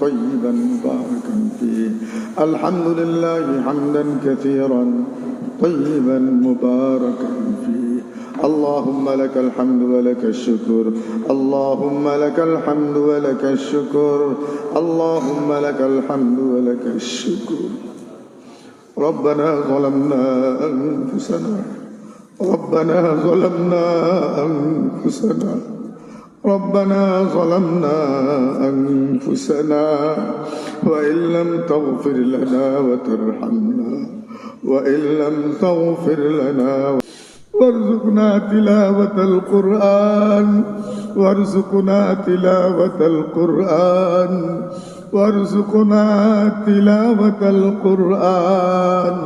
طيبا مباركا فيه. الحمد لله حمدا كثيرا طيبا مباركا فيه. اللهم لك الحمد ولك الشكر. اللهم لك الحمد ولك الشكر. اللهم لك الحمد ولك الشكر. ربنا ظلمنا أنفسنا. ربنا ظلمنا أنفسنا. ربنا ظلمنا أنفسنا وإن لم تغفر لنا وترحمنا وإن لم تغفر لنا وارزقنا تلاوة القرآن وارزقنا تلاوة القرآن وارزقنا تلاوة القرآن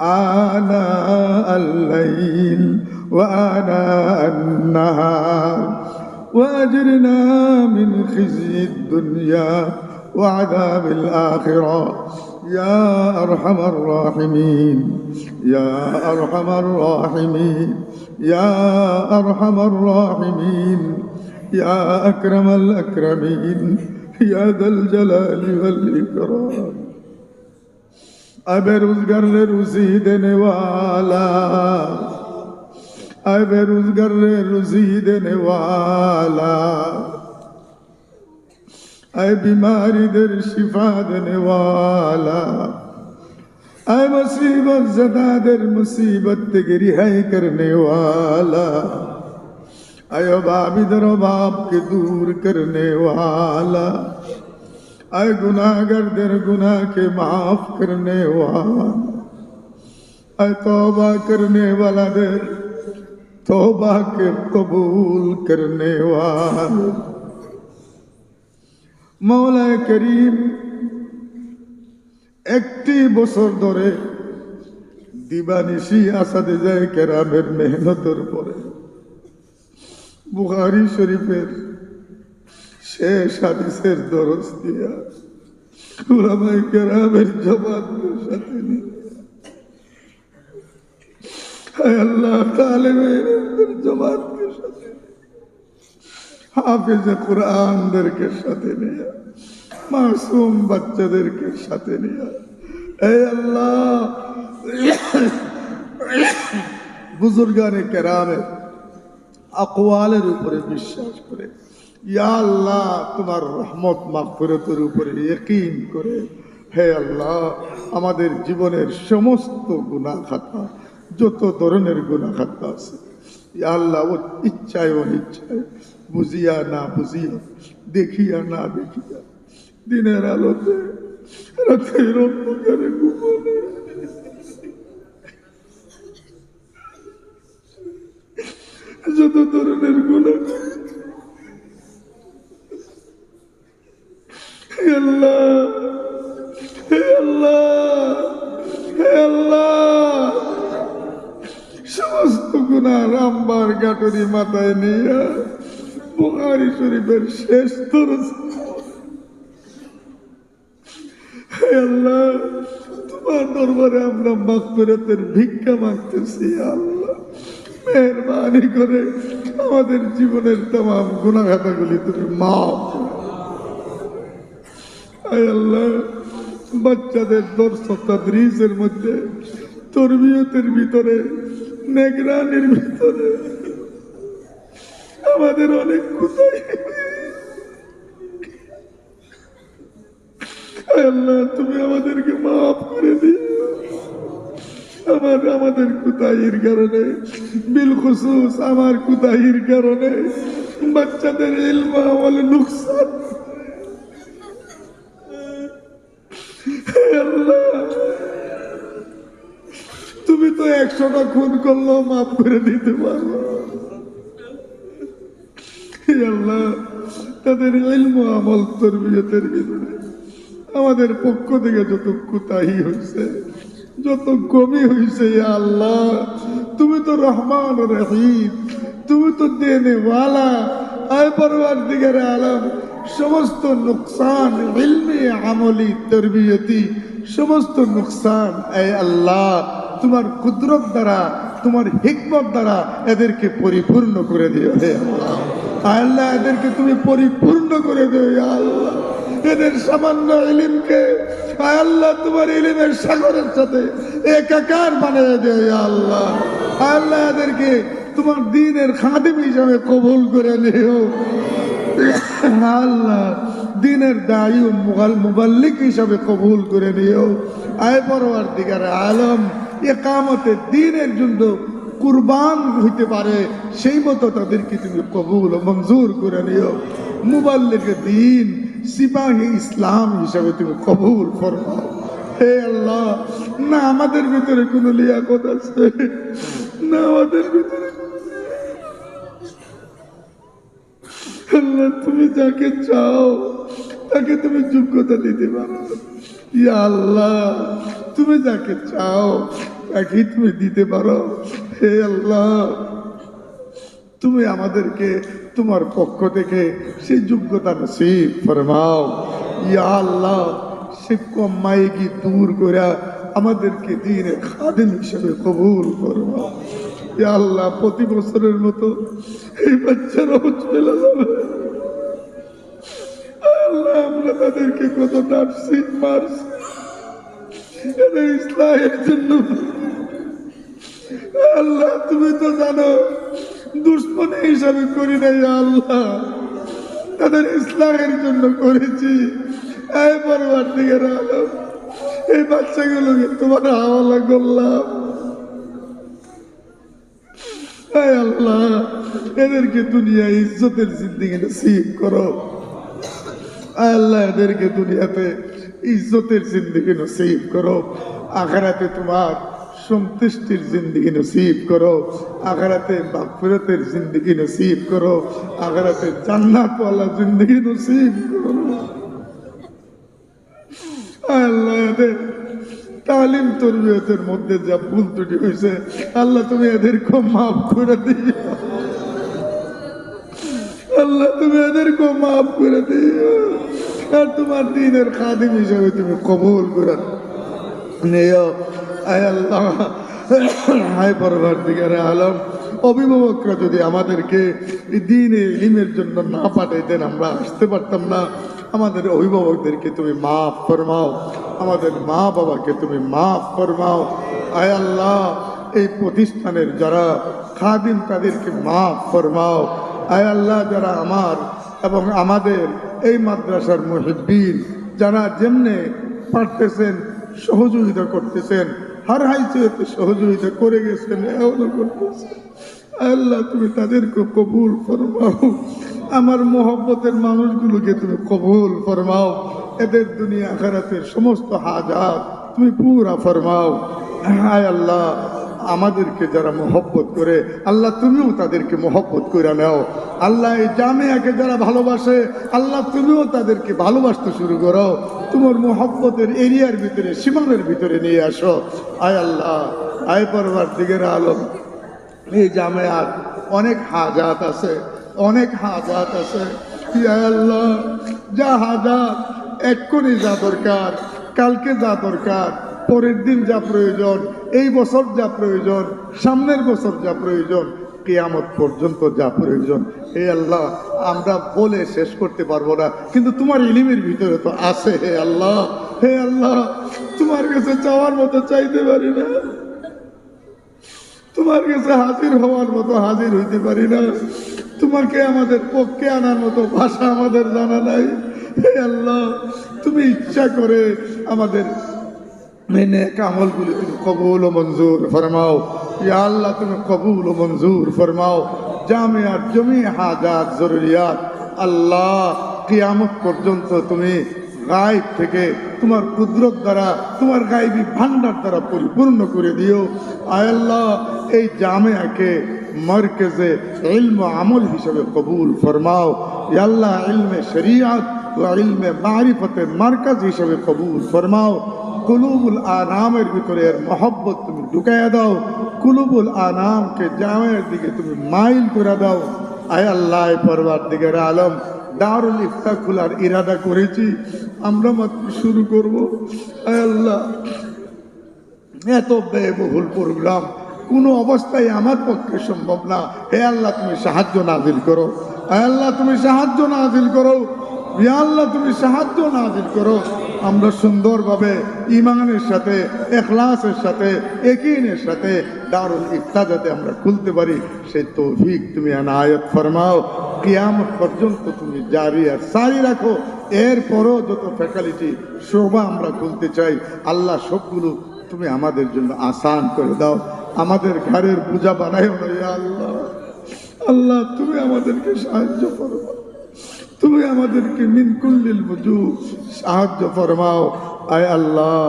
آناء الليل وآناء النهار وأجرنا من خزي الدنيا وعذاب الآخرة. يا أرحم الراحمين. يا أرحم الراحمين. يا أرحم الراحمين. يا أكرم الأكرمين. يا ذا الجلال والإكرام. نے روزی دینے والا اے بے روزگر روزی دینے والا۔ اے بیماری در شفا دینے والا۔ اے مصیبت زدہ در مصیبت رہائی کرنے والا۔ اے اباب در اباب کے دور کرنے والا۔ اے گناہ گر در گناہ کے معاف کرنے والا۔ اے توبہ کرنے والا در توبہ کے قبول کرنے والا مولا کریم একটি বছর ধরে দিবানিশি আসাদে যায় কেরামের মেহনতর পরে বুহারি শরীফের শেষ হাদিসের দরজ দিয়া ওলামাই কেরামের জবাব সাথে নিয়ে আল্লাহ তালেমের জবানকে সাথে হাফেজে কোরআনদেরকে সাথে নিয়ে। মাসুম বাচ্চাদেরকে সাথে নিয়ে। এই আল্লাহ, বুজুর্গানে কেরামের আকওয়ালের উপরে বিশ্বাস করে, ইয়া আল্লাহ, তোমার রহমত মাগফিরতের উপরে ইয়কিন করে, হে আল্লাহ, আমাদের জীবনের সমস্ত গুনাহ খাতা যত ধরনের খাতা আছে আল্লাহ ও ইচ্ছায় অনিচ্ছায়, বুঝিয়া না বুঝিয়া, দেখিয়া না দেখিয়া, দিনের আলোতে রাতের অন্ধকারে গোপনে যত ধরনের গুণা আল্লাহ আল্লাহ আল্লাহ গুণা রামবার গাটরি মাথায় নিয়ে বুহারি শরীফের শেষ তরস তোমার দরবারে আমরা মাগফিরাতের ভিক্ষা মাগতেছি আল্লাহ। মেহরবানি করে আমাদের জীবনের তাম গুণাঘাতাগুলি তুমি মাফ আল্লাহ, বাচ্চাদের দর্শক তাদরিসের মধ্যে, তরবিয়তের ভিতরে নেগরানির ভিতরে। আমাদের অনেক কোথায় আল্লাহ, তুমি আমাদেরকে মাফ করে দিও। আমার, আমাদের কুতাহির কারণে বিল খুসুস আমার কুতাহির কারণে, বাচ্চাদের ইলমা আমলে নুকসান। একশোটা খুন করলেও মাফ করে দিতে পারো হে আল্লাহ, তাদের আমল তরবিয়তের ভিতরে আমাদের পক্ষ থেকে যত কুতাহি হয়েছে যত কমি হয়েছে আল্লাহ, তুমি তো রহমান রহিম, তুমি তো দেনেওয়ালা আয় আলম, সমস্ত নুকসান আমলি তরবিয়তি, সমস্ত নুকসান আল্লাহ তোমার কুদরত দ্বারা, তোমার হিকমত দ্বারা এদেরকে পরিপূর্ণ করে দিও, হে আল্লাহ। আল্লাহ, এদেরকে তুমি পরিপূর্ণ করে দিও আল্লাহ। এদের সামান্য ইলিমকে আল্লাহ, তোমার ইলিমের সাগরের সাথে একাকার বানিয়ে ইয়া আল্লাহ। আল্লাহ, এদেরকে তোমার দিনের খাদিম হিসাবে কবুল করে নিও। আল্লাহ, দিনের দায়ু মুবাল্লিক হিসাবে কবুল করে নিও। আয় পরবার দিগার আলম একামতে দিনের জন্য কুরবান হইতে পারে, সেই মতো তাদেরকে তুমি কবুল মঞ্জুর করে নিও। মুবাল্লিক দিন সিপাহী ইসলাম হিসাবে তুমি কবুল ফরমাও। হে আল্লাহ, না আমাদের ভিতরে কোনো লিয়াকত আছে? না আমাদের ভিতরে তুমি যাকে চাও, তাকে তুমি যোগ্যতা দিতে পারো। ইয়া আল্লাহ, তুমি যাকে চাও তাকে তুমি দিতে পারো। হে আল্লাহ, তুমি আমাদেরকে তোমার পক্ষ থেকে সেই যোগ্যতা নসিব ফরমাও। ইয়া আল্লাহ, সে কম্মাইকি দূর করে আমাদেরকে দিনে খাদিম হিসেবে কবুল ফরমাও। ইয়া আল্লাহ, প্রতি বছরের মতো এই বাচ্চারাও চলে যাবে। আল্লাহ, আমরা তাদেরকে কত ডাকছি মারছি। এদের ইসলামের জন্য। আল্লাহ, তুমি তো জানো, দুশ্মন হিসাবে করি নাই আল্লাহ। তাদের ইসলামের জন্য করেছি। এই পরবার দিকে এই বাচ্চাগুলোকে তোমার হাওয়ালা করলাম। আল্লাহ, এদেরকে দুনিয়া ইজ্জতের জিন্দিগি নসিব করো। আল্লাহ এদেরকে দুনিয়াতে ইজ্জতের জিন্দিগি নসিব করো। আখারাতে তোমার সন্তুষ্টির জিন্দিগি নসিব করো। আখারাতে বাফরতের জিন্দিগি নসিব করো। আখারাতে জান্নাতওয়ালা জিন্দিগি নসিব করো। আল্লাহ এদের তালিম তরবিয়তের মধ্যে যা ভুল ত্রুটি হয়েছে, আল্লাহ তুমি এদেরকে মাফ করে দিও। আল্লাহ, তুমি এদেরকে মাফ করে দিও। আর তোমার দিনের খাদিম হিসাবে তুমি কবুল করে। নিও। আয় আল্লাহ। হায় পরবার দিকে আলম। অভিভাবকরা যদি আমাদেরকে দিনে ইলিমের জন্য না পাঠাইতেন, আমরা আসতে পারতাম না। আমাদের অভিভাবকদেরকে তুমি মাফ ফরমাও। আমাদের মা বাবাকে তুমি মাফ ফরমাও। আয় আল্লাহ, এই প্রতিষ্ঠানের যারা খাদিম, তাদেরকে মাফ ফরমাও। আয় আল্লাহ, যারা আমার এবং আমাদের এই মাদ্রাসার মুহিব্বিন যারা যেমনে পারতেছেন, সহযোগিতা করতেছেন, হার হাইসিয়তে সহযোগিতা করে গেছেন করতেছেন আল্লাহ, তুমি তাদেরকে কবুল ফরমাও। আমার মোহব্বতের মানুষগুলোকে তুমি কবুল ফরমাও। এদের দুনিয়া আখারাতের সমস্ত হাজার তুমি পুরা ফরমাও। হায় আল্লাহ আমাদেরকে যারা মোহব্বত করে, আল্লাহ তুমিও তাদেরকে মোহব্বত করে নাও। আল্লাহ এই জামিয়াকে যারা ভালোবাসে, আল্লাহ তুমিও তাদেরকে ভালোবাসতে শুরু করো। তোমার মোহব্বতের এরিয়ার ভিতরে, সীমানের ভিতরে নিয়ে আসো। আয় আল্লাহ, আয় পরবার দিকের আলম। এই জামিয়ার অনেক হাজাত আছে, অনেক হাজাত আছে। আল্লাহ, যা হাজাত, এক্ষুনি যা দরকার, কালকে যা দরকার, পরের দিন যা প্রয়োজন এই বছর যা প্রয়োজন, সামনের বছর যা প্রয়োজন, কেয়ামত পর্যন্ত যা প্রয়োজন, হে আল্লাহ, আমরা বলে শেষ করতে পারব না। কিন্তু তোমার ইলিমের ভিতরে তো আছে, হে আল্লাহ হে আল্লাহ, তোমার কাছে চাওয়ার মতো চাইতে পারি না। তোমার কাছে হাজির হওয়ার মতো হাজির হইতে পারি না। তোমাকে আমাদের পক্ষে আনার মতো ভাষা আমাদের জানা নাই। হে আল্লাহ, তুমি ইচ্ছা করে আমাদের মেনে কামলগুলি তুমি কবুল ও মঞ্জুর ফরমাও। ইয়া আল্লাহ, তুমি কবুল ও মঞ্জুর ফরমাও। জামিয়ার জমি হাজাত জরুরিয়াত। আল্লাহ, কিয়ামত পর্যন্ত তুমি গায়েব থেকে তোমার কুদরত দ্বারা, তোমার গায়েবী ভান্ডার দ্বারা পরিপূর্ণ করে দিও। আল্লাহ, এই জামিয়াকে মরকেজে ইলম আমল হিসেবে কবুল ফরমাও। আল্লাহ, ইলমে শরিয়াত ও ইলমে মারিফতের মার্কাজ হিসেবে কবুল ফরমাও। কুলুবুল আনামের ভিতরে এর মহব্বত তুমি ঢুকাইয়া দাও। কুলুবুল আনামকে জামের দিকে তুমি মাইল করে দাও। আয় আল্লাহ পরবার দিকে আলম, দারুল ইফতা খোলার ইরাদা করেছি। আমরা মাত্র শুরু করব। আয় আল্লাহ, এত ব্যয়বহুল প্রোগ্রাম কোনো অবস্থায় আমার পক্ষে সম্ভব না। হে আল্লাহ, তুমি সাহায্য নাজিল করো। হে আল্লাহ, তুমি সাহায্য নাজিল করো। আল্লাহ, তুমি সাহায্য নাজিল করো। আমরা সুন্দরভাবে ইমানের সাথে, এখলাসের সাথে একিনের সাথে দারুল ইফতা যাতে আমরা খুলতে পারি সেই তৌফিক তুমি আনায়ত ফরমাও। কিয়ামত পর্যন্ত তুমি জারি আর সারি রাখো। এরপরও যত ফ্যাকালিটি, শোভা আমরা খুলতে চাই, আল্লাহ সবগুলো তুমি আমাদের জন্য আসান করে দাও। আমাদের ঘরের পূজা বানাই আল্লাহ। আল্লাহ, তুমি আমাদেরকে সাহায্য করো। তুমি আমাদেরকে মিনকুল্লিল বুঝু সাহায্য ফরমাও। আয় আল্লাহ,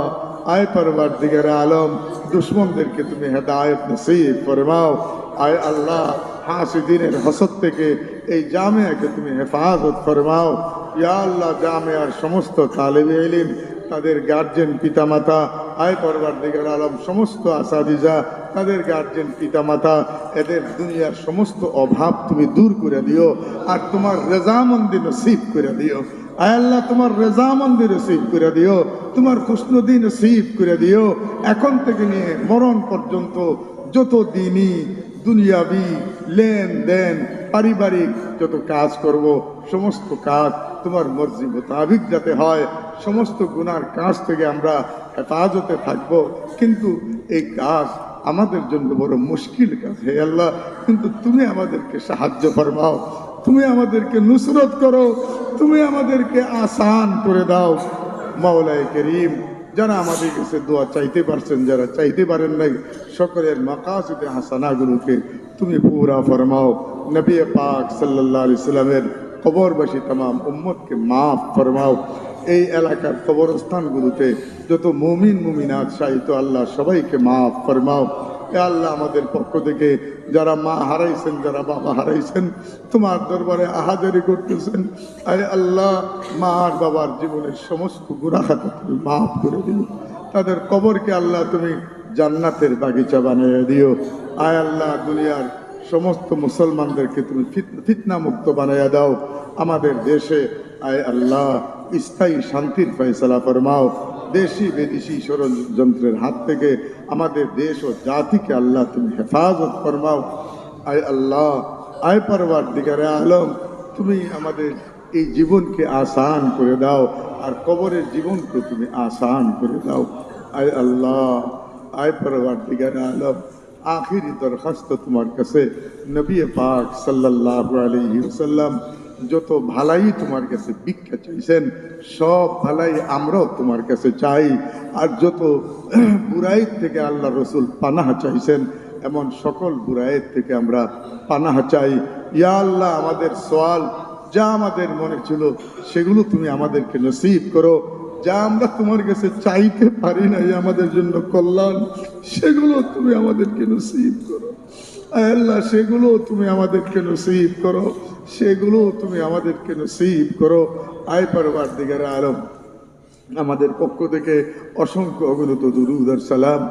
আয় পরবার দিগার আলম, দুশ্মনদেরকে তুমি হেদায়ত নসিব ফরমাও। আয় আল্লাহ, হাসিদিনের হসত থেকে এই জামিয়াকে তুমি হেফাজত ফরমাও। ইয়া আল্লাহ, জামিয়ার সমস্ত তালেবে ইলিম তাদের গার্জেন পিতামাতা আয় পরবার দিগার আলম, সমস্ত আসাদিজা তাদের গার্জেন পিতামাতা, এদের দুনিয়ার সমস্ত অভাব তুমি দূর করে দিও আর তোমার রেজামন্দি নসিব করে দিও। আয় আল্লাহ, তোমার রেজামন্দি নসিব করে দিও, তোমার খুশনদি নসিব করে দিও। এখন থেকে নিয়ে মরণ পর্যন্ত যত দিনই দুনিয়াবি লেনদেন পারিবারিক যত কাজ করব, সমস্ত কাজ তোমার মর্জি মোতাবিক যাতে হয়, সমস্ত গুনার কাজ থেকে আমরা হেফাজতে থাকব। কিন্তু এই কাজ আমাদের জন্য বড় মুশকিল কাজ হে আল্লাহ। কিন্তু তুমি আমাদেরকে সাহায্য ফরমাও, তুমি আমাদেরকে নুসরত করো, তুমি আমাদেরকে আসান করে দাও। মাওলায় করিম যারা আমাদের কাছে দোয়া চাইতে পারছেন, যারা চাইতে পারেন নাই, সকলের মাকাসিদে হাসানাগুলোকে তুমি পুরা ফরমাও। নবী পাক সাল্লাহ ইসলামের কবরবাসী তাম উম্মতকে মাফ ফরমাও। এই এলাকার কবরস্থানগুলোতে যত মুমিন, মুমিনাত সাহিত্য আল্লাহ সবাইকে মাফ ফরমাও। আল্লাহ আমাদের পক্ষ থেকে যারা মা হারাইছেন, যারা বাবা হারাইছেন, তোমার দরবারে আহাজারি করতেছেন। আরে আল্লাহ, মা আর বাবার জীবনের সমস্ত গুণাখাত তুমি মাফ করে দিও তাদের কবরকে আল্লাহ তুমি জান্নাতের বাগিচা বানিয়ে দিও। আয় আল্লাহ, দুনিয়ার সমস্ত মুসলমানদেরকে তুমি ফিত- ফিতনা মুক্ত বানাইয়া দাও। আমাদের দেশে, আয় আল্লাহ, স্থায়ী শান্তির ফয়সলা ফরমাও। দেশি বিদেশি ষড়যন্ত্রের হাত থেকে আমাদের দেশ ও জাতিকে আল্লাহ তুমি হেফাজত ফরমাও। আয় আল্লাহ, আয় পরবার দিগারে আলম, তুমি আমাদের এই জীবনকে আসান করে দাও আর কবরের জীবনকে তুমি আসান করে দাও। আয় আল্লাহ, আয় পরবার দিগারে আলম, আখিরি দরখাস্ত তোমার কাছে। নবী পাক সাল্লাল্লাহু আলাইহি ওয়াসাল্লাম যত ভালাই তোমার কাছে ভিক্ষা চাইছেন, সব ভালাই আমরাও তোমার কাছে চাই। আর যত বুরাইত থেকে আল্লাহ রসুল পানাহা চাইছেন, এমন সকল বুরাইত থেকে আমরা পানাহা চাই। ইয়া আল্লাহ, আমাদের সোয়াল যা আমাদের মনে ছিল, সেগুলো তুমি আমাদেরকে নসিব করো। যা আমরা তোমার কাছে চাইতে পারি না আমাদের জন্য কল্যাণ, সেগুলো তুমি আমাদেরকে নসিব করো। আল্লাহ, সেগুলো তুমি আমাদেরকে নসিব করো। সেগুলো তুমি আমাদেরকে নসিব করো। আয় পারবার দিগার আলম, আমাদের পক্ষ থেকে অসংখ্য অগণিত দুরুদ আর সালাম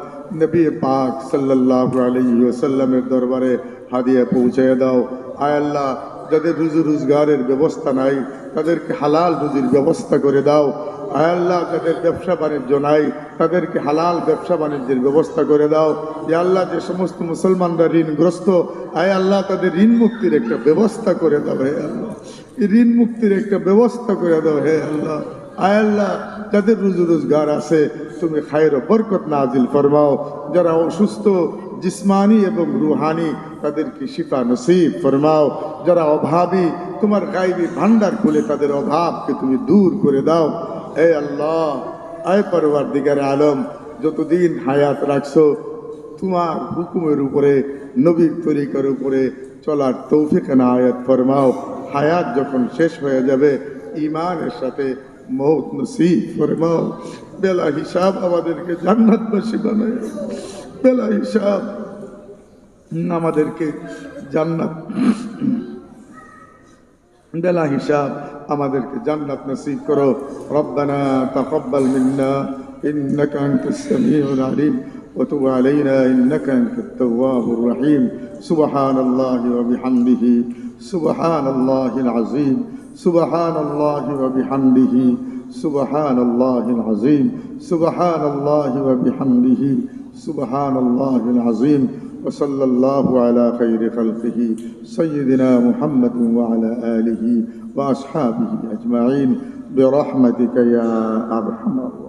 নবী পাক সাল্লাহ আলী ওসাল্লামের দরবারে হাদিয়া পৌঁছে দাও। আয় আল্লাহ যাদের রুজি রোজগারের ব্যবস্থা নাই, তাদেরকে হালাল রুজির ব্যবস্থা করে দাও। আয় আল্লাহ, যাদের ব্যবসা বাণিজ্য নাই, তাদেরকে হালাল ব্যবসা বাণিজ্যের ব্যবস্থা করে দাও। ইয়া আল্লাহ, যে সমস্ত মুসলমানরা ঋণগ্রস্ত, আয় আল্লাহ, তাদের ঋণ মুক্তির একটা ব্যবস্থা করে দাও, হে আল্লাহ। ঋণ মুক্তির একটা ব্যবস্থা করে দাও, হে আল্লাহ। আয় আল্লাহ, যাদের রুজু রোজগার আছে, তুমি খায়ের বরকত নাজিল ফরমাও। যারা অসুস্থ জিসমানি এবং রুহানি তাদেরকে শিফা নসিব ফরমাও। যারা অভাবী, তোমার গাইবী ভান্ডার খুলে তাদের অভাবকে তুমি দূর করে দাও। এ আল্লাহ আয় পরবার দিগার আলম, যতদিন হায়াত রাখছো, তোমার হুকুমের উপরে, নবীর তরিকার উপরে চলার তৌফিক আয়াত ফরমাও। হায়াত যখন শেষ হয়ে যাবে ইমানের সাথে মৌত নসিব ফরমাও। বেলা হিসাব আমাদেরকে জান্নাতবাসী বানায়। বেলা হিসাব। আমাদেরকে জান্নাত, বেলা হিসাব আমাদেরকে জান্নাত নসিব করো। রব্বানা তাকাব্বাল মিন্না, ইন্নাকা আনতাস সামিউল আলিম, ওয়া তুব আলাইনা, ইন্নাকা আনতাত তাওয়াবুর রহিম। সুবহানাল্লাহি ওয়া বিহামদিহি, সুবহানাল্লাহিল আযীম, সুবহানাল্লাহি ওয়া বিহামদিহি, সুবহানাল্লাহিল আযীম, সুবহানাল্লাহি ওয়া বিহামদিহি। سبحان الله العظيم وصلى الله على خير خلقه سيدنا محمد وعلى آله وأصحابه أجمعين. برحمتك يا أرحم الراحمين